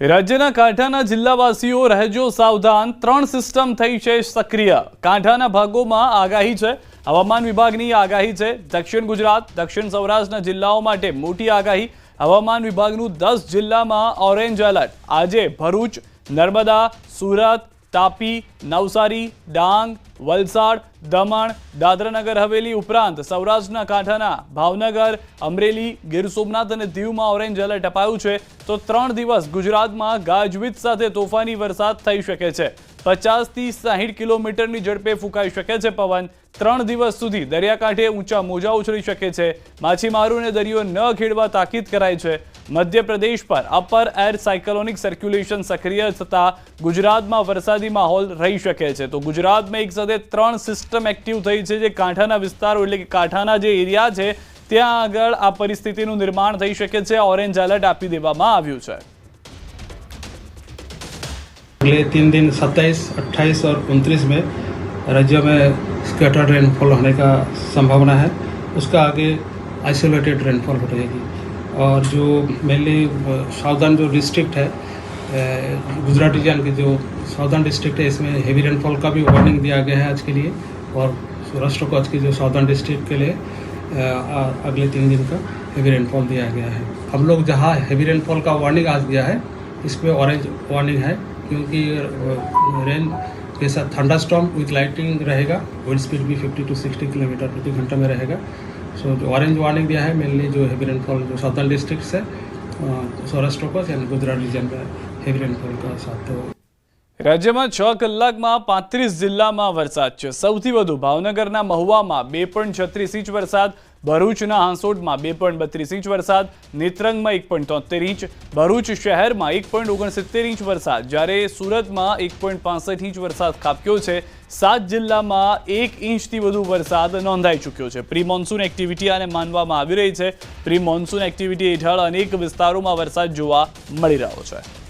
રાજ્યના કાંઠાના જિલ્લાવાસીઓ રહેજો સાવધાન. ત્રણ સિસ્ટમ થઈ છે સક્રિય. કાંઠાના ભાગોમાં આગાહી છે. હવામાન વિભાગની આગાહી છે. દક્ષિણ ગુજરાત, દક્ષિણ સૌરાષ્ટ્રના જિલ્લાઓ માટે મોટી આગાહી. હવામાન વિભાગનું દસ જિલ્લામાં ઓરેન્જ એલર્ટ. આજે ભરૂચ, નર્મદા, સુરત તાપી, નવસારી, ડાંગ, વલસાડ, દમણ, દાદરાનગર, હવેલી ઉપરાંત સૌરાષ્ટ્રના કાંઠાના ભાવનગર, અમરેલી, ગીર સોમનાથ અને દીવમાં ઓરેન્જ એલર્ટ અપાયું છે. તો ત્રણ દિવસ ગુજરાતમાં ગાજવીજ સાથે તોફાની વરસાદ થઈ શકે છે. પચાસથી સાહીઠ કિલોમીટરની ઝડપે ફૂંકાઈ શકે છે પવન. ત્રણ દિવસ સુધી દરિયાકાંઠે ઊંચા મોજા ઉછળી શકે છે. માછીમારોને દરિયો ન ખેડવા તાકીદ કરાઈ છે. મધ્યપ્રદેશ પર અપર એર સાયકલોનિક સર્ક્યુલેશન સક્રિય થતા ગુજરાતમાં વરસાદી માહોલ રહી શકે છે. તો ગુજરાતમાં એક સાથે ત્રણ સિસ્ટમ એક્ટિવ થઈ છે જે કાંઠાના વિસ્તારો એટલે કે કાંઠાના જે એરિયા છે, ત્યાં આગળ આ પરિસ્થિતિનું નિર્માણ થઈ શકે છે. ઓરેન્જ એલર્ટ આપી દેવામાં આવ્યું છે. अगले तीन दिन 27, 28 और 29 में राज्य में स्कैटर्ड रेनफॉल होने का संभावना है। उसका आगे आइसोलेटेड रेनफॉल हो रहेगी और जो मेनली साउदर्न जो डिस्ट्रिक्ट है गुजरात रीजन की जो साउदर्न डिस्ट्रिक्ट है इसमें हेवी रेनफॉल का भी वार्निंग दिया गया है आज के लिए। और सौराष्ट्र को आज की जो साउदर्न डिस्ट्रिक्ट के लिए अगले तीन दिन का हेवी रेनफॉल दिया गया है। हम लोग जहाँ हेवी रेनफॉल का वार्निंग आज दिया है इस पे ऑरेंज वार्निंग है। क्योंकि रेन के साथ थंडर स्टॉर्म विथ लाइटिंग रहेगा विंड स्पीड भी 50 टू 60 किलोमीटर प्रति घंटा में रहेगा सो जो ऑरेंज वार्निंग दिया है मेनली जो हेवी रेनफॉल जो साउदर्न डिस्ट्रिक्ट है अ, सौराष्ट्र को यानी गुजरात रीजन में हेवी रेनफॉल का साथ तो રાજ્યમાં છ કલાકમાં પાંત્રીસ જિલ્લામાં વરસાદ છે સૌથી વધુ ભાવનગરના મહુવામાં બે પોઈન્ટ છત્રીસ ઇંચ વરસાદ ભરૂચના હાંસોડમાં બે પોઈન્ટ બત્રીસ ઇંચ વરસાદ, નેત્રંગમાં એક પોઈન્ટ તોતેર ઇંચ, ભરૂચ શહેરમાં એક પોઈન્ટ ઓગણસિત્તેર ઇંચ વરસાદ. જ્યારે સુરતમાં એક પોઈન્ટ પાસઠ ઇંચ વરસાદ ખાબક્યો છે, સાત જિલ્લામાં એક ઇંચથી વધુ વરસાદ નોંધાઈ ચૂક્યો છે. પ્રી મોન્સૂન એક્ટિવિટી આને માનવામાં આવી રહી છે. પ્રી મોન્સૂન એક્ટિવિટી હેઠળ અનેક વિસ્તારોમાં વરસાદ જોવા મળી રહ્યો છે.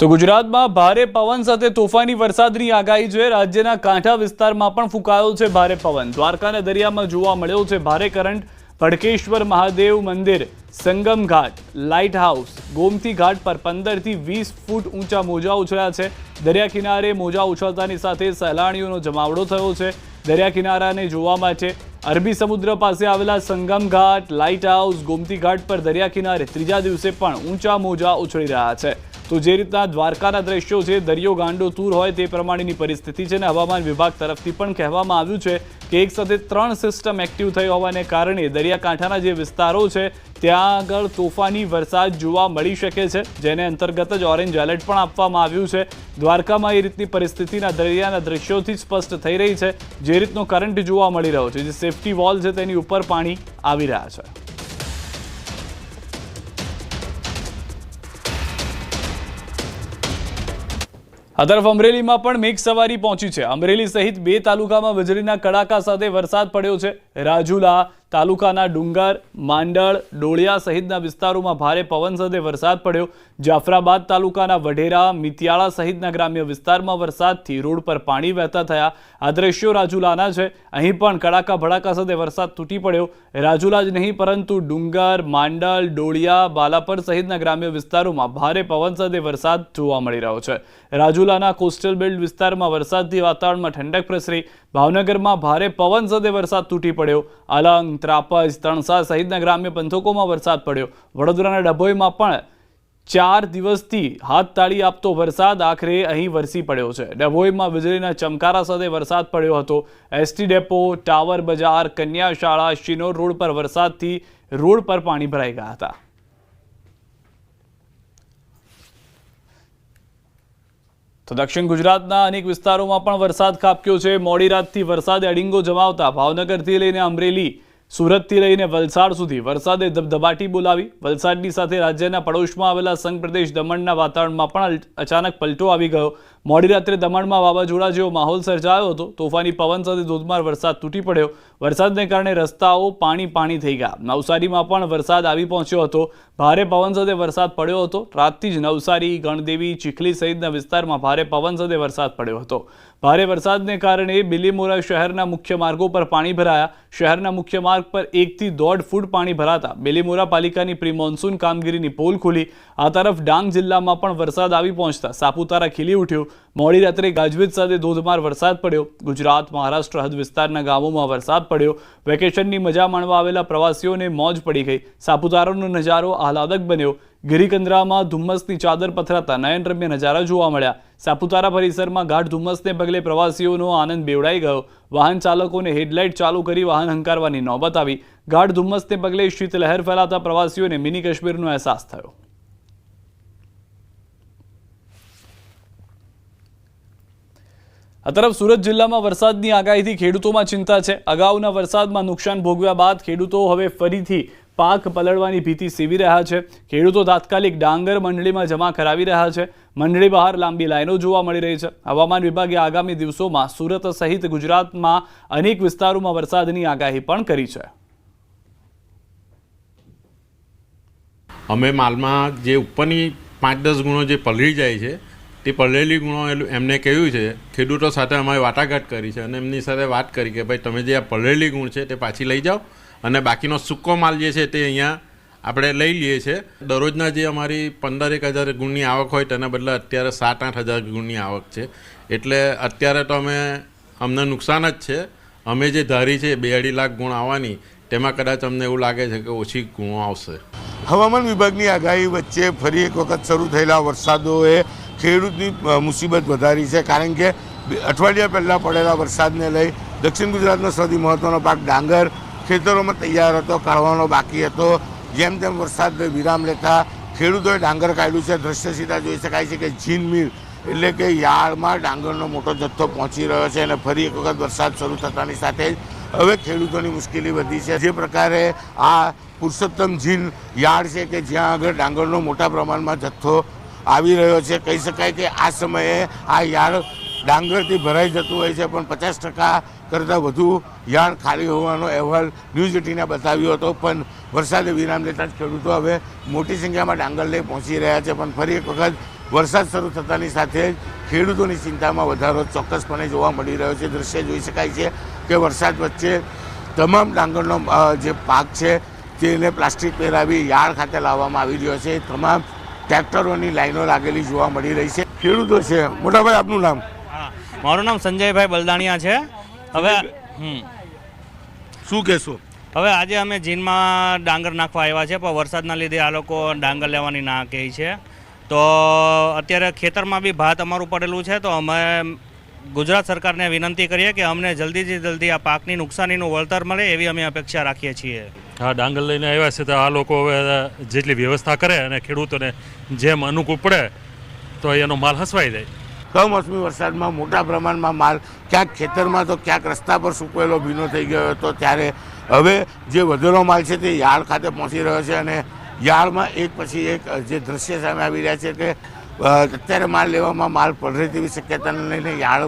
તો ગુજરાતમાં ભારે પવન સાથે તોફાની વરસાદની આગાહી છે. રાજ્યના કાંઠા વિસ્તારમાં પણ ફૂંકાયો છે ભારે પવન. દ્વારકાના દરિયામાં જોવા મળ્યો છે ભારે કરંટ. ભડકેશ્વર મહાદેવ મંદિર, સંગમ ઘાટ લાઇટ હાઉસ ગોમતી ઘાટ પર પંદરથી વીસ ફૂટ ઊંચા મોજા ઉછળ્યા છે. દરિયા કિનારે મોજા ઉછળતાની સાથે સહેલાણીઓનો જમાવડો થયો છે. દરિયા કિનારાને જોવા માટે અરબી સમુદ્ર પાસે આવેલા સંગમ ઘાટ લાઇટ હાઉસ ગોમતી ઘાટ પર દરિયા કિનારે ત્રીજા દિવસે પણ ઊંચા મોજા ઉછળી રહ્યા છે. તો જે રીતના દ્વારકાના દ્રશ્યો છે, દરિયો ગાંડો તૂર હોય તે પ્રમાણેની પરિસ્થિતિ છે અને હવામાન વિભાગ તરફથી પણ કહેવામાં આવ્યું છે કે એક સાથે ત્રણ સિસ્ટમ એક્ટિવ થઈ હોવાને કારણે દરિયાકાંઠાના જે વિસ્તારો છે, ત્યાં આગળ તોફાની વરસાદ જોવા મળી શકે છે, જેને અંતર્ગત જ ઓરેન્જ એલર્ટ પણ આપવામાં આવ્યું છે. દ્વારકામાં એ રીતની પરિસ્થિતિના દરિયાના દ્રશ્યોથી સ્પષ્ટ થઈ રહી છે. જે રીતનો કરંટ જોવા મળી રહ્યો છે, જે સેફટી વોલ છે તેની ઉપર પાણી આવી રહ્યા છે. આ તરફ અમરેલીમાં પણ મેઘ સવારી પહોંચી છે. અમરેલી સહિત બે તાલુકામાં વીજળીના કડાકા સાથે વરસાદ પડ્યો છે. રાજુલા તાલુકાના ડુંગર, માંડળ, ડોળિયા સહિતના વિસ્તારોમાં ભારે પવન સાથે વરસાદ પડ્યો. જાફરાબાદ તાલુકાના વઢેરા, મિતિયાળા સહિતના ગ્રામ્ય વિસ્તારમાં વરસાદથી રોડ પર પાણી વહેતા થયા. આ દ્રશ્યો રાજુલાના છે. અહીં પણ કડાકા ભડાકા સાથે વરસાદ તૂટી પડ્યો. રાજુલા જ નહીં, પરંતુ ડુંગર માંડલ ડોળિયા, બાલાપર સહિતના ગ્રામ્ય વિસ્તારોમાં ભારે પવન સાથે વરસાદ જોવા મળી રહ્યો છે. રાજુલાના કોસ્ટલ બેલ્ટ વિસ્તારમાં વરસાદથી વાતાવરણમાં ઠંડક પ્રસરી. ભાવનગરમાં ભારે પવન સાથે વરસાદ તૂટી પડ્યો. અલંગ ત્રાપજ, તણસા સહિતના ગ્રામ્ય પંથકોમાં વરસાદ પડ્યો. વડોદરાના ડભોઈમાં પણ ચાર દિવસથી હાથ તાળી આપતો વરસાદ આખરે અહીં વરસી પડ્યો છે. ડભોઈમાં વીજળીના ચમકારા સાથે વરસાદ પડ્યો હતો. એસટી ડેપો, ટાવર બજાર, કન્યા શાળા, શિનોર રોડ પર વરસાદથી રોડ પર પાણી ભરાઈ ગયા હતા. તો દક્ષિણ ગુજરાતના અનેક વિસ્તારોમાં પણ વરસાદ ખાબક્યો છે. મોડી રાતથી વરસાદે અડિંગો જમાવતા ભાવનગરથી લઈને અમરેલી સુરતથી રહીને વલસાડ સુધી વરસાદે ધબધબાટી બોલાવી. વલસાડની સાથે રાજ્યના પડોશમાં આવેલા સંઘ પ્રદેશ દમણના વાતાવરણમાં પણ અચાનક પલટો આવી ગયો. મોડી રાત્રે દમણમાં વાવાઝોડા જેવો માહોલ સર્જાયો હતો. તોફાની પવન સાથે ધોધમાર વરસાદ તૂટી પડ્યો. વરસાદને કારણે રસ્તાઓ પાણી પાણી થઈ ગયા. નવસારીમાં પણ વરસાદ આવી પહોંચ્યો હતો. ભારે પવન સાથે વરસાદ પડ્યો હતો. રાતથી જ નવસારી, ગણદેવી, ચીખલી સહિતના વિસ્તારમાં ભારે પવન સાથે વરસાદ પડ્યો હતો. ભારે વરસાદને કારણે બિલીમોરા શહેરના મુખ્ય માર્ગો પર પાણી ભરાયા. શહેરના મુખ્ય માર્ગ પર એકથી દોઢ ફૂટ પાણી ભરાતા બિલીમોરા પાલિકાની પ્રી મોન્સૂન કામગીરીની પોલ ખુલી. આ તરફ ડાંગ જિલ્લામાં પણ વરસાદ આવી પહોંચતા સાપુતારા ખીલી ઉઠ્યું. મોડી રાત્રે ગાજવીજ સાથે ધોધમાર વરસાદ પડ્યો. ગુજરાત, મહારાષ્ટ્ર હદ વિસ્તારના ગામોમાં વરસાદ પડ્યો. વેકેશનની મજા માણવા આવેલા પ્રવાસીઓને મોજ પડી ગઈ. સાપુતારાનો નજારો આહલાદક બન્યો. ગિરિકંદરામાં ધુમ્મસની ચાદર પથરાતા નયનરમ્ય નજારા જોવા મળ્યા. સાપુતારા પરિસરમાં ગાઢ ધુમ્મસને પગલે પ્રવાસીઓનો આનંદ બેવડાઈ ગયો. વાહન ચાલકોને હેડલાઇટ ચાલુ કરી વાહન હંકારવાની નોબત આવી. ગાઢ ધુમ્મસને પગલે શીતલહેર ફેલાતા પ્રવાસીઓને મિની કાશ્મીરનો અહેસાસ થયો. આ તરફ સુરત જિલ્લામાં વરસાદની આગાહીથી ખેડૂતોમાં ચિંતા છે. અગાઉના વરસાદમાં નુકસાન ભોગવ્યા બાદ ખેડૂતો હવે ફરીથી પાક પલળવાની ભીતિ સેવી રહ્યા છે. ખેડૂતો તાત્કાલિક ડાંગર મંડળીમાં જમા કરાવી રહ્યા છે. મંડળી બહાર લાંબી લાઈનો જોવા મળી રહી છે. હવામાન વિભાગે આગામી દિવસોમાં સુરત સહિત ગુજરાતમાં અનેક વિસ્તારોમાં વરસાદની આગાહી પણ કરી છે. અમે માલમાં જે ઉપરની પાંચ દસ ગુણો જે પલળી જાય છે તે પલળેલી ગુણો એમને કહ્યું છે, ખેડૂતો સાથે અમારે વાટાઘાટ કરી છે અને એમની સાથે વાત કરી કે ભાઈ તમે જે આ પલળેલી ગુણ છે તે પાછી લઈ જાઓ અને બાકીનો સૂકો માલ જે છે તે અહીંયા આપણે લઈ લઈએ છીએ દરરોજના જે અમારી પંદર એક હજાર ગુણની આવક હોય તેના બદલે અત્યારે સાત આઠ હજાર ગુણની આવક છે. એટલે અત્યારે તો અમે, અમને નુકસાન જ છે. અમે જે ધારી છે બે અઢી લાખ ગુણ આવવાની, તેમાં કદાચ અમને એવું લાગે છે કે ઓછી ગુણો આવશે. હવામાન વિભાગની આગાહી વચ્ચે ફરી એક વખત શરૂ થયેલા વરસાદોએ ખેડૂતની મુસીબત વધારી છે. કારણ કે અઠવાડિયા પહેલાં પડેલા વરસાદને લઈ દક્ષિણ ગુજરાતનો સૌથી મહત્ત્વનો પાક ડાંગર ખેતરોમાં તૈયાર હતો, કાઢવાનો બાકી હતો. જેમ તેમ વરસાદ વિરામ લેતા ખેડૂતોએ ડાંગર કાઢ્યું છે. દ્રશ્ય સીધા જોઈ શકાય છે કે જીન મિલ એટલે કે યાર્ડમાં ડાંગરનો મોટો જથ્થો પહોંચી રહ્યો છે અને ફરી એક વખત વરસાદ શરૂ થતાની સાથે જ હવે ખેડૂતોની મુશ્કેલી વધી છે. જે પ્રકારે આ પુરુષોત્તમ ઝીન યાર્ડ છે કે જ્યાં આગળ ડાંગરનો મોટા પ્રમાણમાં જથ્થો આવી રહ્યો છે. કહી શકાય કે આ સમયે આ યાર્ડ ડાંગરથી ભરાઈ જતું હોય છે, પણ પચાસ ટકા કરતાં વધુ યાર્ડ ખાલી હોવાનો અહેવાલ ન્યૂઝ એટીને બતાવ્યો હતો. પણ વરસાદે વિરામ લેતા જ ખેડૂતો હવે મોટી સંખ્યામાં ડાંગર લઈ પહોંચી રહ્યા છે, પણ ફરી એક વખત વરસાદ શરૂ થતાની સાથે જ ખેડૂતોની ચિંતામાં વધારો ચોક્કસપણે જોવા મળી રહ્યો છે. દ્રશ્ય જોઈ શકાય છે કે વરસાદ વચ્ચે તમામ ડાંગરનો જે પાક છે, તેને પ્લાસ્ટિક પહેરાવી યાર્ડ ખાતે લાવવામાં આવી રહ્યો છે. તમામ ટ્રેક્ટરોની લાઈનો લાગેલી જોવા મળી રહી છે. ખેડૂતો છે. મોટાભાઈ આપનું નામ? હા મારું નામ સંજયભાઈ બલદાણિયા છે. હવે શું કહેશો? હવે આજે અમે જીનમાં ડાંગર નાખવા આવ્યા છે પણ વરસાદના લીધે આ લોકો ડાંગર લેવાની ના કહે છે. તો અત્યારે ખેતરમાં બી ભાત અમારું પડેલું છે તો અમે ગુજરાત સરકારને વિનંતી કરીએ કે અમને જલ્દીથી જલ્દી આ પાકની નુકસાનીનું વળતર મળે એવી અમે અપેક્ષા રાખીએ છીએ. હા, ડાંગર લઈને આવ્યા છે તો આ લોકો હવે જેટલી વ્યવસ્થા કરે અને ખેડૂતોને જેમ અનુકૂળ પડે, તો એનો માલ હસવાઈ જાય. કમોસમી વરસાદમાં મોટા પ્રમાણમાં માલ, ક્યાંક ખેતરમાં તો ક્યાંક રસ્તા પર સૂકવેલો ભીનો થઈ ગયો હતો ત્યારે હવે જે વધેલો માલ છે તે યાર્ડ ખાતે પહોંચી રહ્યો છે અને યાર્ડમાં એક પછી એક જે દ્રશ્ય સામે આવી રહ્યા છે કે અત્યારે માલ લેવામાં માલ પડે તેવી શક્યતાને લઈને યાળ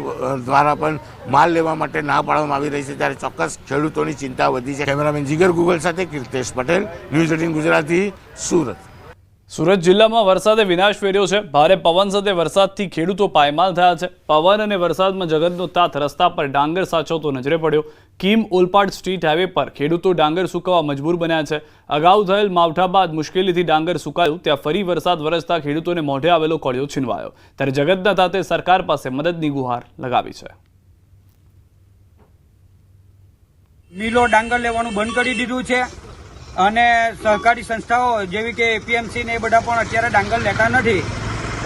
દ્વારા પણ માલ લેવા માટે ના પાડવામાં આવી રહી છે. ત્યારે ચોક્કસ ખેડૂતોની ચિંતા વધી છે. કેમેરામેન જીગર ગુગલ સાથે કીર્તેશ પટેલ, ન્યૂઝ એટીન ગુજરાતી, સુરત. સુરત જિલ્લામાં વરસાદે વિનાશ ફેર્યો છે. ભારે પવન સાથે વરસાદથી ખેડૂતો પાયમાલ થયા છે. પવન અને વરસાદમાં જગતનો તાત રસ્તા પર ડાંગર સાચવતો નજરે પડ્યો. કિમ ઓલપાડ સ્ટ્રીટ હાઈવે પર ખેડૂતો ડાંગર સુકાવા મજબૂર બન્યા છે. અગાઉ થયેલ માવઠા બાદ મુશ્કેલીથી ડાંગર સુકાયું. ત્યાં ફરી વરસાદ વરસતા ખેડૂતોને મોઢે આવેલો કોળિયો છીનવાયો. ત્યારે જગતના તાતે સરકાર પાસે મદદની ગુહાર લગાવી છે. મિલો ડાંગર લેવાનું બંધ કરી દીધું છે. અને સહકારી સંસ્થાઓ જેવી કે એપીએમસી ને એ બધા પણ અત્યારે ડાંગર લેતા નથી.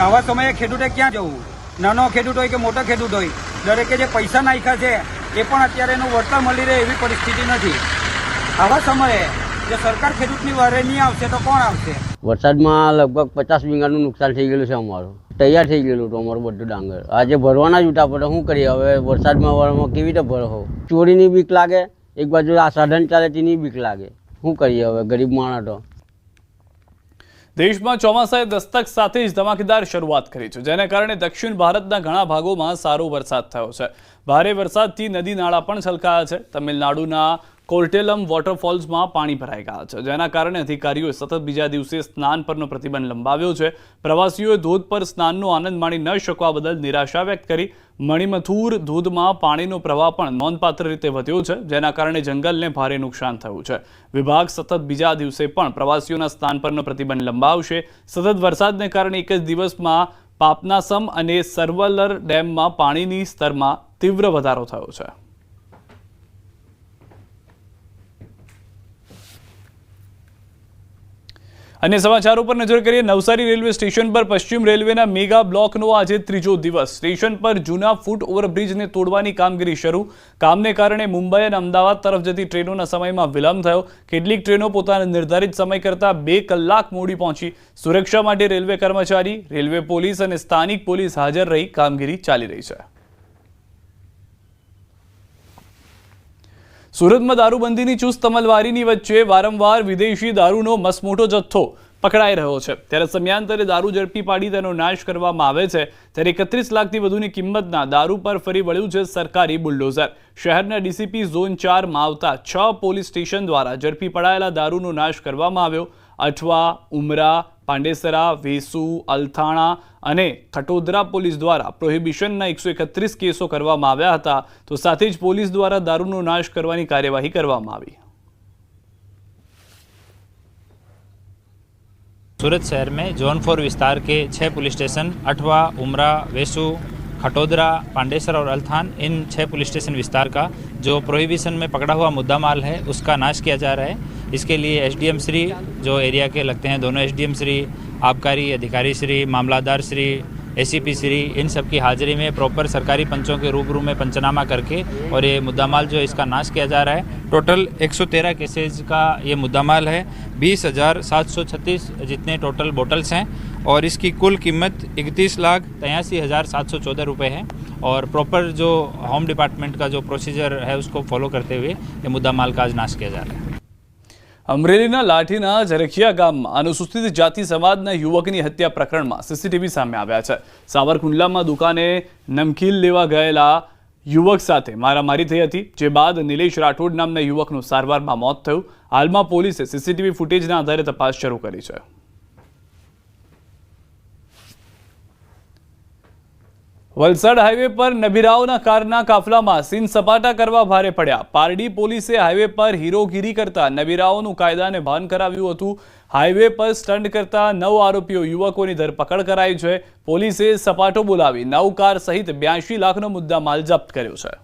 આવા સમયે ખેડૂતે ક્યાં જવું? નાનો ખેડૂત હોય કે મોટો ખેડૂત હોય, દરેકે જે પૈસા નાખ્યા છે, એ પણ અત્યારે એનું વળતર મળી રહે એવી પરિસ્થિતિ નથી. આવા સમયે જો સરકાર ખેડૂતની વારે નહીં આવશે તો કોણ આવશે? વરસાદમાં લગભગ પચાસ વીઘાનું નુકસાન થઈ ગયેલું છે અમારું. તૈયાર થઈ ગયેલું હતું અમારું બધું ડાંગર. આજે ભરવાના જ ઉઠા પડે, શું કરીએ હવે? વરસાદમાં કેવી રીતે ભરો? ચોરીની બીક લાગે, એક બાજુ આ સાધન ચાલે તેની બીક લાગે. શું કરીએ હવે, ગરીબ માણસ દેશમાં ચોમાસાએ દસ્તક સાથે જ ધમાકેદાર શરૂઆત કરી છે, જેને કારણે દક્ષિણ ભારતના ઘણા ભાગોમાં સારો વરસાદ થયો છે. ભારે વરસાદથી નદી નાળા પણ છલકાયા છે. તમિલનાડુના કોર્ટેલમ વોટરફોલ્સમાં પાણી ભરાઈ ગયા છે. જેના કારણે અધિકારીઓએ સતત બીજા દિવસે સ્નાન પરનો પ્રતિબંધ લંબાવ્યો છે. પ્રવાસીઓએ ધોધ પર સ્નાનનો આનંદ માણી ન શકવા બદલ નિરાશા વ્યક્ત કરી. મણિમથુર ધોધમાં પાણીનો પ્રવાહ પણ નોંધપાત્ર રીતે વધ્યો છે, જેના કારણે જંગલને ભારે નુકસાન થયું છે. વિભાગ સતત બીજા દિવસે પણ પ્રવાસીઓના સ્નાન પરનો પ્રતિબંધ લંબાવશે. સતત વરસાદને કારણે એક જ દિવસમાં પાપનાસમ અને સર્વલર ડેમમાં પાણીની સ્તરમાં તીવ્ર વધારો થયો છે. અન્ય સમાચારો પર નજર કરીએ, નવસારી રેલવે સ્ટેશન પર પશ્ચિમ રેલવેના મેગા બ્લોકનો આજે ત્રીજો દિવસ. સ્ટેશન પર જૂના ફૂટ ઓવરબ્રિજને તોડવાની કામગીરી શરૂ. કામને કારણે મુંબઈ અને અમદાવાદ તરફ જતી ટ્રેનોના સમયમાં વિલંબ થયો. કેટલીક ટ્રેનો પોતાના નિર્ધારિત સમય કરતાં બે કલાક મોડી પહોંચી. સુરક્ષા માટે રેલવે કર્મચારી, રેલવે પોલીસ અને સ્થાનિક પોલીસ હાજર રહી કામગીરી ચાલી રહી છે. સુરતમાં દારૂબંધીની ચુસ્ત અમલવારીની વચ્ચે વારંવાર વિદેશી દારૂનો મસમોટો જથ્થો પકડાઈ રહ્યો છે. ત્યારે સમયાંતરે દારૂ ઝડપી પાડી તેનો નાશ કરવામાં આવે છે. ત્યારે એકત્રીસ લાખથી વધુની કિંમતના દારૂ પર ફરી વળ્યું છે સરકારી બુલડોઝર. શહેરના ડીસીપી ઝોન ચારમાં આવતા છ પોલીસ સ્ટેશન દ્વારા ઝડપી પડાયેલા દારૂનો નાશ કરવામાં આવ્યો. અઠવા, ઉમરા પાંડેસરા વેસુ અલથાણા અને ખટોદરા પોલીસ દ્વારા પ્રોહિબિશનના એકસો એકત્રીસ કેસો કરવામાં આવ્યા હતા તો સાથે જ પોલીસ દ્વારા દારૂનો નાશ કરવાની કાર્યવાહી કરવામાં આવી सूरत शहर में जोन फोर विस्तार के छः पुलिस स्टेशन अठवा उमरा वेसू खटोदरा, पांडेसर और अल्थान, इन छः पुलिस स्टेशन विस्तार का, जो प्रोहिबिशन में पकड़ा हुआ मुद्दा माल है, उसका नाश किया जा रहा है। इसके लिए एसडीएम श्री, जो एरिया के लगते हैं, दोनों एसडीएम श्री, आबकारी अधिकारी श्री, मामलादार श्री एसीपी श्री इन सब की हाजिरी में प्रॉपर सरकारी पंचों के रूबरू में पंचनामा करके और ये मुद्दा माल जो इसका नाश किया जा रहा है। टोटल 113 केसेज का ये मुद्दा माल है। बीस हज़ार सात सौ छत्तीस जितने टोटल बोटल्स हैं और इसकी कुल कीमत इकतीस लाख तयासी हज़ार सात सौ चौदह रुपये है और प्रॉपर जो होम डिपार्टमेंट का जो प्रोसीजर है उसको फॉलो करते हुए ये मुद्दा माल का आज नाश किया जा रहा है। અમરેલીના લાઠીના ઝરખિયા ગામમાં અનુસૂચિત જાતિ સમાજના યુવકની હત્યા પ્રકરણમાં સીસીટીવી સામે આવ્યા છે. સાવરકુંડલામાં દુકાને નમકીન લેવા ગયેલા યુવક સાથે મારામારી થઈ હતી, જે બાદ નિલેશ રાઠોડ નામના યુવકનું સારવારમાં મોત થયું. હાલમાં પોલીસે સીસીટીવી ફૂટેજના આધારે તપાસ શરૂ કરી છે. વલસાડ હાઈવે પર નબીરાઓના કારના કાફલામાં સીન સપાટા કરવા ભારે પડ્યા. પારડી પોલીસે હાઈવે પર હીરોગીરી કરતા નબીરાઓનું કાયદાને ભાન કરાવ્યું હતું. હાઈવે પર સ્ટન્ટ કરતા નવ આરોપીઓ યુવકોની ધરપકડ કરાઈ છે. પોલીસે સપાટો બોલાવી નવ કાર સહિત બ્યાસી લાખનો મુદ્દા માલ જપ્ત કર્યો છે.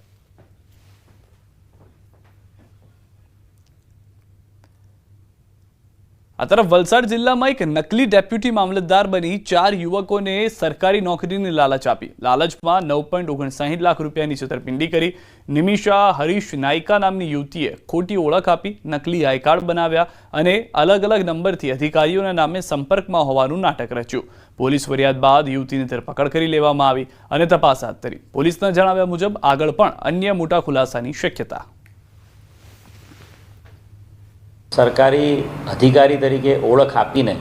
આ તરફ વલસાડ જિલ્લામાં એક નકલી ડેપ્યુટી મામલતદાર બની ચાર યુવકોને સરકારી નોકરીની લાલચ આપી. લાલચમાં નવ પોઈન્ટ ઓગણસાહીઠ લાખ રૂપિયાની છેતરપિંડી કરી. નિમિષા, હરીશ નાયકા નામની યુવતીએ ખોટી ઓળખ આપી, નકલી આઈ કાર્ડ બનાવ્યા અને અલગ અલગ નંબરથી અધિકારીઓના નામે સંપર્કમાં હોવાનું નાટક રચ્યું. પોલીસ ફરિયાદ બાદ યુવતીની ધરપકડ કરી લેવામાં આવી અને તપાસ હાથ ધરી. પોલીસના જણાવ્યા મુજબ આગળ પણ અન્ય મોટા ખુલાસાની શક્યતા. સરકારી અધિકારી તરીકે ઓળખ આપીને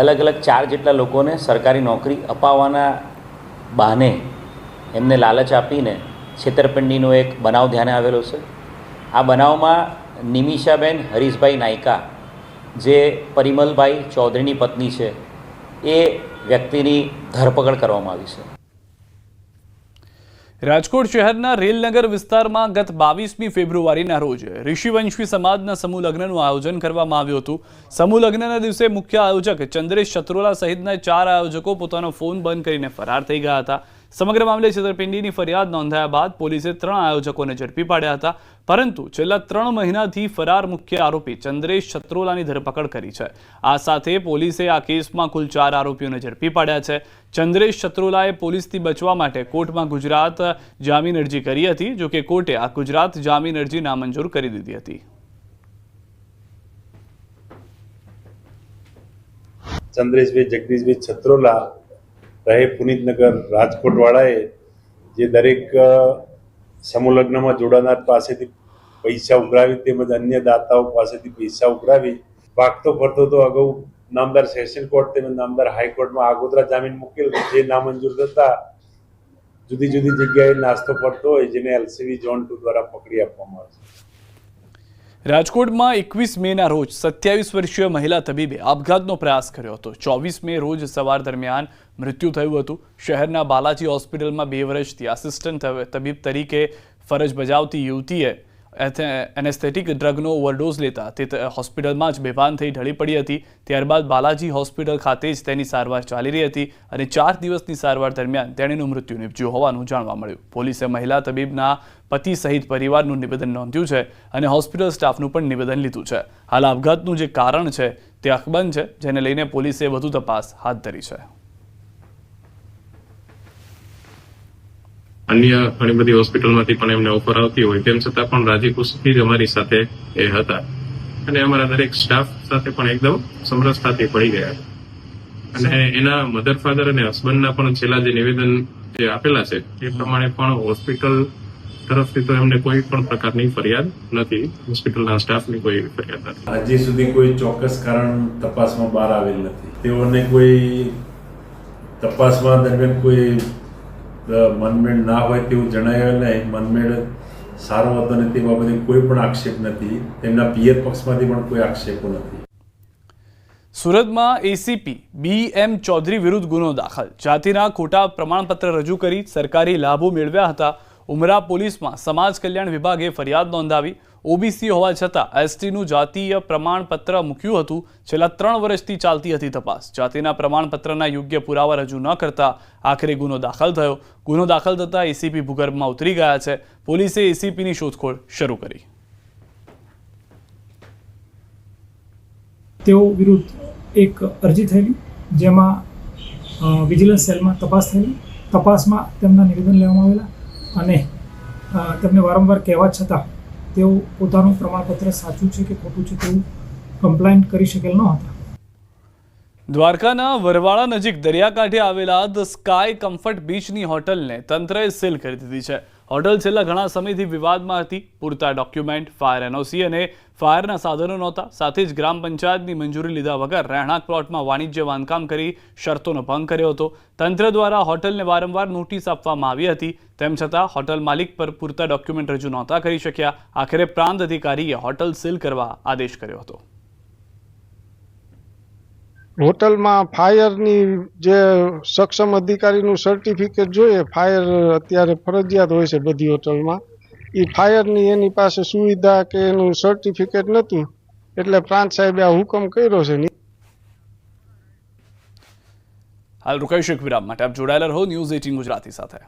અલગ અલગ ચાર જેટલા લોકોને સરકારી નોકરી અપાવવાના બહાને એમને લાલચ આપીને છેતરપિંડીનો એક બનાવ ધ્યાને આવેલો છે. આ બનાવમાં નિમિષાબેન હરીશભાઈ નાયકા, જે પરિમલભાઈ ચૌધરીની પત્ની છે, એ વ્યક્તિની ધરપકડ કરવામાં આવી છે. રાજકોટ શહેરના રેલનગર વિસ્તારમાં ગત બાવીસમી ફેબ્રુઆરીના રોજ ઋષિવંશી સમાજના સમૂહ લગ્નનું આયોજન કરવામાં આવ્યું હતું. સમૂહ લગ્નના દિવસે મુખ્ય આયોજક ચંદ્રેશ ચત્રોલા સહિતના ચાર આયોજકો પોતાનો ફોન બંધ કરીને ફરાર થઈ ગયા હતા. સમગ્ર મામલે છેતરપિંડીની ફરિયાદ નોંધાયા બાદ પોલીસે ત્રણ આયોજકોને ઝડપી પાડ્યા હતા. પરંતુ છેલ્લા ત્રણ મહિનાથી ફરાર મુખ્ય આરોપી ચંદ્રેશ છત્રોલાની ધરપકડ કરી છે. આ સાથે પોલીસે આ કેસમાં કુલ ચાર આરોપીઓને ઝડપી પાડ્યા છે. ચંદ્રેશ છત્રોલાએ પોલીસથી બચવા માટે કોર્ટમાં ગુજરાત જામીન અરજી કરી હતી, જો કે કોર્ટે આ ગુજરાત જામીન અરજી નામંજૂર કરી દીધી હતી. ચંદ્રેશભાઈ, જગદીશભાઈ છત્રોલા રહે પુનિતનગર રાજકોટવાળાએ જે દરેક સમૂહલગ્નમાં સમૂહ જોડાનાર પાસેથી પૈસા ઉઘરાવી તેમજ અન્ય દાતાઓ પાસેથી પૈસા ઉઘરાવી, ભાગતો ફરતો તો અગાઉ નામદાર સેશન કોર્ટ તેમજ નામદાર હાઈકોર્ટમાં આગોતરા જામીન મૂકેલ. જે નામંજૂર થતા જુદી જુદી જગ્યાએ નાસ્તો ફરતો હોય, જેને એલસીબી ઝોન ટુ દ્વારા પકડી આપવામાં આવે છે. રાજકોટમાં એકવીસ મેના રોજ સત્યાવીસ વર્ષીય મહિલા તબીબે આપઘાતનો પ્રયાસ કર્યો હતો. ચોવીસ મે રોજ સવાર દરમિયાન મૃત્યુ થયું હતું. શહેરના બાલાજી હોસ્પિટલમાં બે વર્ષથી આસિસ્ટન્ટ તબીબ તરીકે ફરજ બજાવતી યુવતીએ એનેસ્થેટિક ડ્રગનો ઓવરડોઝ લેતા તે હોસ્પિટલમાં જ બેભાન થઈ ઢળી પડી હતી. ત્યારબાદ બાલાજી હોસ્પિટલ ખાતે જ તેની સારવાર ચાલી રહી હતી અને ચાર દિવસની સારવાર દરમિયાન તેણીનું મૃત્યુ નિપજ્યું હોવાનું જાણવા મળ્યું. પોલીસે મહિલા તબીબના પતિ સહિત પરિવારનું નિવેદન નોંધ્યું છે અને હોસ્પિટલ સ્ટાફનું પણ નિવેદન લીધું છે. હાલ આપઘાતનું જે કારણ છે તે અકબંધ છે, જેને લઈને પોલીસે વધુ તપાસ હાથ ધરી છે. અન્ય ઘણી બધી હોસ્પિટલમાંથી પણ એમને ઓફર આવતી હોય, તેમ છતાં પણ રાજી ખુશીથી જ અમારી સાથે એ હતા. અને અમારા દરેક સ્ટાફ સાથે પણ એકદમ સમરસતાથી પડી ગયા. અને એના મધર ફાધર અને હસબન્ડના પણ છેલ્લા જે નિવેદન જે આપેલા છે, એ પ્રમાણે પણ હોસ્પિટલ તરફથી તો એમને કોઈ પણ પ્રકારની ફરિયાદ નથી. હોસ્પિટલના સ્ટાફની કોઈ ફરિયાદ નથી. હજી સુધી કોઈ ચોક્કસ કારણ તપાસમાં બહાર આવેલ નથી. તેઓને કોઈ તપાસમાં દરમિયાન કોઈ મનમેળ ના હોય તેવું જણાવ્યું નહીં મનમેળ સારો હતો ને તે બાબતે કોઈ પણ આક્ષેપ નથી. તેમના પિયર પક્ષમાંથી પણ કોઈ આક્ષેપો નથી. સુરતમાં એસીપી બી એમ ચૌધરી વિરુદ્ધ ગુનો દાખલ. જાતિના ખોટા પ્રમાણપત્ર રજૂ કરી સરકારી લાભો મેળવ્યા હતા. ઉમરા પોલીસમાં સમાજ કલ્યાણ વિભાગે ફરિયાદ નોંધાવી ઓબીસી હોવા છતાં એસટીનું જાતીય પ્રમાણપત્ર મૂક્યું હતું. છેલ્લા ત્રણ વર્ષથી ચાલતી હતી તપાસ. જાતિના પ્રમાણપત્રના યોગ્ય પુરાવા રજૂ ન કરતા આખરે ગુનો દાખલ થયો. ગુનો દાખલ થતાં એસીપી ભૂગર્ભમાં ઉતરી ગયા છે. પોલીસે એસીપીની શોધખોળ શરૂ કરી. તેઓ વિરુદ્ધ એક અરજી થયેલી, જેમાં વિજિલન્સ સેલમાં તપાસ થયેલી. તપાસમાં તેમના નિવેદન લેવામાં આવેલા અને તેમને વારંવાર કહેવા છતાં તેઓ પોતાનું પ્રમાણપત્ર સાચું છે કે ખોટું છે તેવું કમ્પ્લાઇન્ટ કરી શકેલ ન હતા. દ્વારકાના વરવાળા નજીક દરિયાકાંઠે આવેલા ધ સ્કાય કમ્ફર્ટ બીચની હોટલને તંત્રએ સીલ કરી દીધી છે. હોટલ છેલ્લા ઘણા સમયથી વિવાદમાં હતી. પૂરતા ડોક્યુમેન્ટ, ફાયર એનઓસી અને ફાયરના સાધનો નહોતા. સાથે જ ગ્રામ પંચાયતની મંજૂરી લીધા વગર રહેણાંક પ્લોટમાં વાણિજ્ય બાંધકામ કરી શરતોનો ભંગ કર્યો હતો. તંત્ર દ્વારા હોટલને વારંવાર નોટિસ આપવામાં આવી હતી. તેમ છતાં, હોટલ માલિક પર પૂરતા ડોક્યુમેન્ટ રજૂ નહોતા કરી શક્યા. આખરે પ્રાંત અધિકારીએ હોટલ સીલ કરવા આદેશ કર્યો હતો. હોટલમાં ફાયરની જે સક્ષમ અધિકારીનું સર્ટિફિકેટ જોઈએ, ફાયર અત્યારે ફરજિયાત હોય છે બધી હોટલમાં. એ ફાયરની એની પાસે સુવિધા કે એનું સર્ટિફિકેટ નહોતું, એટલે પ્રાંત સાહેબે આ હુકમ કર્યો છે. હાલ રોકાઈશું એક વિરામ માટે આપ જોડાયેલા રહો, ન્યૂઝ એટીન ગુજરાતી સાથે.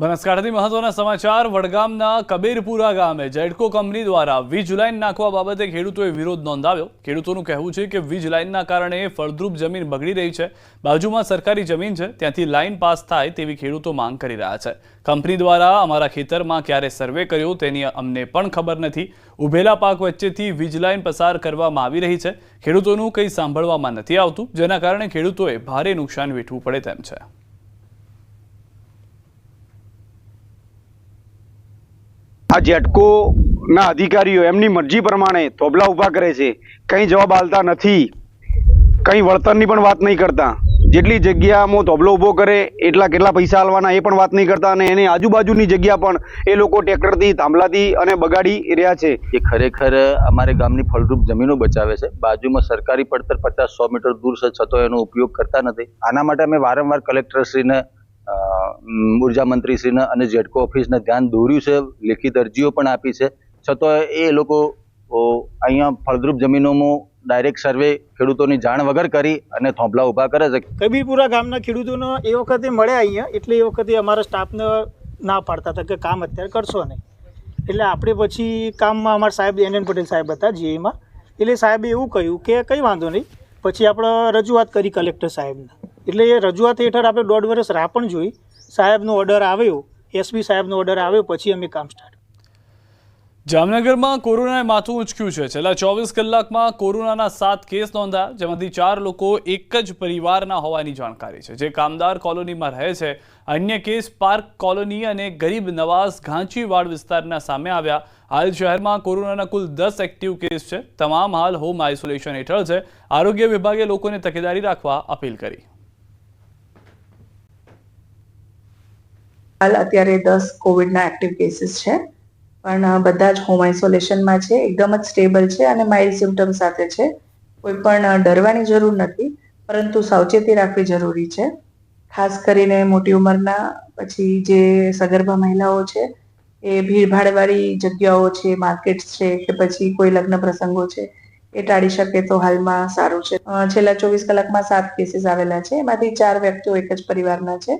બનાસકાંઠાથી મહત્વના સમાચાર, વડગામના કબીરપુરા ગામે જેડકો કંપની દ્વારા વીજ લાઇન નાખવા બાબતે ખેડૂતોએ વિરોધ નોંધાવ્યો. ખેડૂતોનું કહેવું છે કે વીજ લાઇનના કારણે ફળદ્રુપ જમીન બગડી રહી છે. બાજુમાં સરકારી જમીન છે, ત્યાંથી લાઇન પાસ થાય તેવી ખેડૂતો માંગ કરી રહ્યા છે. કંપની દ્વારા અમારા ખેતરમાં ક્યારે સર્વે કર્યો તેની અમને પણ ખબર નથી. ઉભેલા પાક વચ્ચેથી વીજ લાઇન પસાર કરવામાં આવી રહી છે. ખેડૂતોનું કંઈ સાંભળવામાં નથી આવતું, જેના કારણે ખેડૂતોએ ભારે નુકસાન વેઠવું પડે તેમ છે. આ જેટકોના અધિકારીઓ એમની મરજી પ્રમાણે થોબલા ઊભા કરે છે. કંઈ જવાબ આલતા નથી. કંઈ વળતરની પણ વાત નહીં કરતા. જેટલી જગ્યામાં ધોબલો ઊભો કરે, એટલા કેટલા પૈસા આલવાના એ પણ વાત નહીં કરતા અને એની આજુબાજુની જગ્યા પણ એ લોકો ટ્રેક્ટરથી થાંભલાથી અને બગાડી રહ્યા છે. એ ખરેખર અમારે ગામની ફળદ્રુપ જમીનો બચાવે છે. બાજુમાં સરકારી પડતર પચાસ સો મીટર દૂર છે, છતાં એનો ઉપયોગ કરતા નથી. આના માટે અમે વારંવાર કલેક્ટરશ્રીને ઊર્જા મંત્રીશ્રીને અને જેડકો ઓફિસને ધ્યાન દોર્યું છે, લેખિત અરજીઓ પણ આપી છે. છતાં એ લોકો અહીંયા ફળદ્રુપ જમીનોમાં ડાયરેક્ટ સર્વે ખેડૂતોની જાણ વગર કરી અને થોંભલા ઊભા કરે છે. કબીરપુરા ગામના ખેડૂતોનો એ વખતે મળ્યા અહીંયા, એટલે એ વખતે અમારા સ્ટાફને ના પાડતા હતા કે કામ અત્યારે કરશો નહીં. એટલે આપણે પછી કામમાં અમારા સાહેબ, એન એન પટેલ સાહેબ હતા જીએમાં એટલે સાહેબે એવું કહ્યું કે કંઈ વાંધો નહીં, પછી આપણે રજૂઆત કરી કલેક્ટર સાહેબને. એટલે એ રજૂઆત હેઠળ આપણે દોઢ વર્ષ રાહ પણ જોઈ. સાહેબનો ઓર્ડર આવ્યો એસબી સાહેબનો ઓર્ડર આવ્યો, પછી અમે કામ સ્ટાર્ટ જામનગરમાં કોરોનાએ માથું ઉંચક્યું છે. છેલ્લા ચોવીસ કલાકમાં કોરોનાના સાત કેસ નોંધાયા, જેમાંથી ચાર લોકો એક જ પરિવારના હોવાની જાણકારી છે. જે કામદાર કોલોનીમાં રહે છે, અન્ય કેસ પાર્ક કોલોની અને ગરીબ નવાઝ ઘાંચીવાડ વિસ્તારના સામે આવ્યા. હાલ શહેરમાં કોરોનાના કુલ દસ એક્ટિવ કેસ છે. તમામ હાલ હોમ આઇસોલેશન હેઠળ છે. આરોગ્ય વિભાગે લોકોને તકેદારી રાખવા અપીલ કરી. હાલ અત્યારે દસ કોવિડના એક્ટિવ કેસીસ છે. પણ બધા જ હોમ આઇસોલેશનમાં છે. એકદમ જ સ્ટેબલ છે અને માઇલ્ડ સિમ્ટમ સાથે છે. કોઈ પણ ડરવાની જરૂર નથી, પરંતુ સાવચેતી રાખવી જરૂરી છે. ખાસ કરીને મોટી ઉંમરના, પછી જે સગર્ભા મહિલાઓ છે, એ ભીડભાડવાળી જગ્યાઓ છે માર્કેટ્સ છે, કે પછી કોઈ લગ્ન પ્રસંગો છે, એ ટાળી શકે તો હાલમાં સારું છે. છેલ્લા ચોવીસ કલાકમાં સાત કેસીસ આવેલા છે. એમાંથી ચાર વ્યક્તિઓ એક જ પરિવારના છે.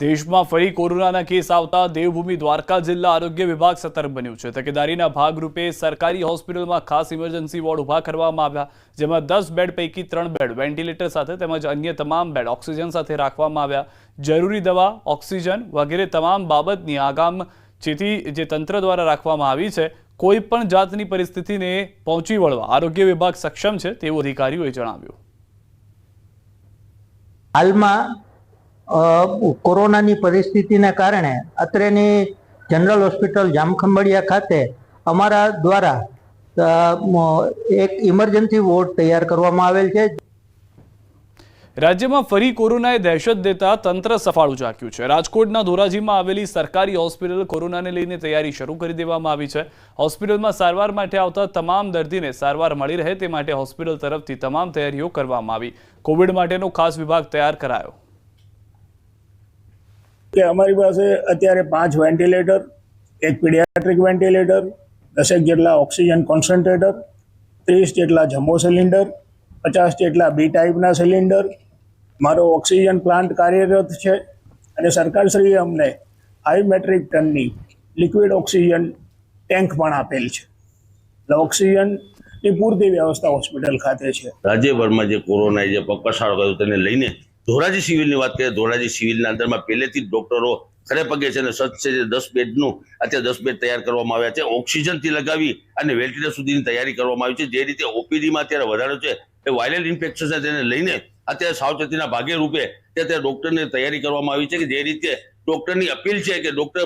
દેશમાં ફરી કોરોનાના કેસ આવતા દેવભૂમિ દ્વારકા જિલ્લા આરોગ્ય વિભાગ સતર્ક બન્યું છે. તકેદારીના ભાગરૂપે સરકારી હોસ્પિટલમાં ખાસ ઇમરજન્સી વોર્ડ ઊભા કરવામાં આવ્યા, જેમાં દસ બેડ પૈકી ત્રણ બેડ વેન્ટિલેટર સાથે તેમજ અન્ય તમામ બેડ ઓક્સિજન સાથે રાખવામાં આવ્યા. જરૂરી દવા, ઓક્સિજન વગેરે તમામ બાબતની આગામ જેથી જે તંત્ર દ્વારા રાખવામાં આવી છે, કોઈ પણ જાતની પરિસ્થિતિને પહોંચી વળવા આરોગ્ય વિભાગ સક્ષમ છે તેવું અધિકારીઓએ જણાવ્યું. હાલમાં કોરોનાની પરિસ્થિતિને કારણે અત્રેની જનરલ હોસ્પિટલ જામખંભાળિયા ખાતે અમારા દ્વારા એક ઇમરજન્સી વોર્ડ તૈયાર કરવામાં આવેલ છે. રાજ્યમાં ફરી કોરોનાએ દહેશત દેતા તંત્ર સફાળું ચાક્યું છે. રાજકોટના ધોરાજીમાં આવેલી સરકારી હોસ્પિટલ કોરોનાને લઈને તૈયારી શરૂ કરી દેવામાં આવી છે. હોસ્પિટલમાં સારવાર માટે આવતા તમામ દર્દીને સારવાર મળી રહે તે માટે હોસ્પિટલ તરફથી તમામ તૈયારીઓ કરવામાં આવી. કોવિડ માટેનો ખાસ વિભાગ તૈયાર કરાયો. કે અમારી પાસે અત્યારે પાંચ વેન્ટિલેટર, એક પીડિયાટ્રિક વેન્ટિલેટર, દસેક જેટલા ઓક્સિજન કોન્સન્ટ્રેટર, ત્રીસ જેટલા જમ્બો સિલિન્ડર, પચાસ જેટલા બી ટાઈપના સિલિન્ડર. મારો ઓક્સિજન પ્લાન્ટ કાર્યરત છે અને સરકારશ્રીએ અમને હાઈ મેટ્રિક ટનની લિક્વિડ ઓક્સિજન ટેન્ક પણ આપેલ છે. એટલે ઓક્સિજનની પૂરતી વ્યવસ્થા હોસ્પિટલ ખાતે છે. રાજ્યભરમાં જે કોરોના જે પગપસારો કર્યો તેને લઈને ધોરાજી સિવિલની વાત કરીએ, ધોરાજી સિવિલના અંદરમાં પહેલેથી જ ડોક્ટરો ખરે પગે છે અને સજ્જ છે, જે દસ બેડનું અત્યારે દસ બેડ તૈયાર કરવામાં આવ્યા છે, ઓક્સિજનથી લગાવી અને વેન્ટિલેટર સુધીની તૈયારી કરવામાં આવી છે. જે રીતે ઓપીડીમાં અત્યારે વધારો છે, એ વાયરલ ઇન્ફેક્શન છે, તેને લઈને અત્યારે સાવચેતીના ભાગે રૂપે તે અત્યારે ડોક્ટરની તૈયારી કરવામાં આવી છે કે જે રીતે ડોક્ટરની અપીલ છે કે ડોક્ટર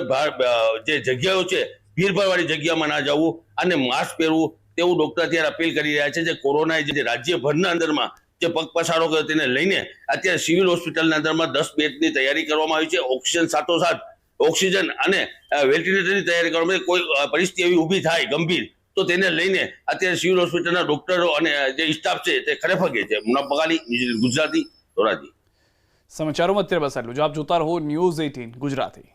જે જગ્યાઓ છે, ભીડભાડવાળી જગ્યામાં ના જવું અને માસ્ક પહેરવું, તેવું ડોક્ટર અત્યારે અપીલ કરી રહ્યા છે. જે કોરોના જે રાજ્યભરના અંદરમાં જે પગ પસારો કર્યો તેને લઈને અત્યારે સિવિલ હોસ્પિટલના અંદરમાં દસ બેડની તૈયારી કરવામાં આવી છે. ઓક્સિજન સાથોસાથ ઓક્સિજન અને વેન્ટિલેટરની તૈયારી કરવામાં કોઈ પરિસ્થિતિ એવી ઊભી થાય ગંભીર, તો તેને લઈને અત્યારે સિવિલ હોસ્પિટલના ડોક્ટરો અને જે સ્ટાફ છે તે ખરેખર છે. મુના બગાલી ગુજરાતી, ધોરાજી. સમાચારોમાં અત્યારે બસ આટલું. જો આપ જોતા રહો ન્યૂઝ એઇટીન ગુજરાતી.